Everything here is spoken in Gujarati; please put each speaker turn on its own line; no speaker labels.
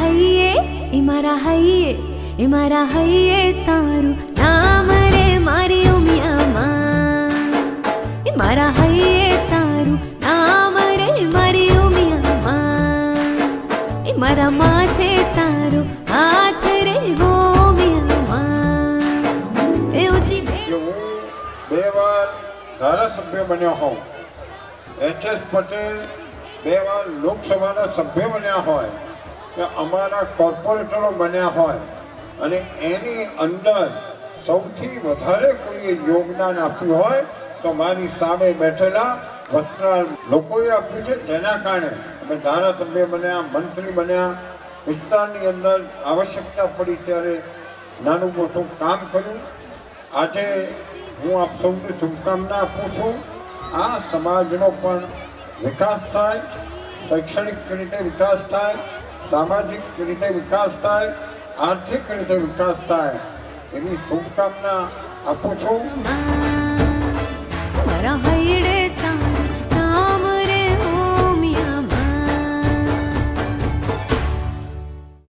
હૈયે, એ મારા હૈયે, એ મારા હૈયે તારું નામ રે મારી ઉમિયામાં. એ મારા હૈયે તારું નામ રે મારી ઉમિયામાં. એ મારા માથે તારું હાથ રે હો ઉમિયામાં. એ ઊંચી
બે વાર ધારાસભ્ય બન્યો હોઉં, એચ એસ પટેલ બે વાર લોકસભાના સભ્ય બન્યા હોય કે અમારા કોર્પોરેટરો બન્યા હોય અને એની અંદર સૌથી વધારે કોઈએ યોગદાન આપ્યું હોય તો મારી સામે બેઠેલા વસ્ત્રાલ લોકોએ આપ્યું છે. જેના કારણે અમે ધારાસભ્ય બન્યા, મંત્રી બન્યા, વિસ્તારની અંદર આવશ્યકતા પડી ત્યારે નાનું મોટું કામ કર્યું. આજે હું આપ સૌને શુભકામના આપું છું. આ સમાજનો પણ વિકાસ થાય, શૈક્ષણિક રીતે વિકાસ થાય સામાજિક રીતે વિકાસ થાય આર્થિક રીતે વિકાસ થાય એવી શુભકામના આપું છું.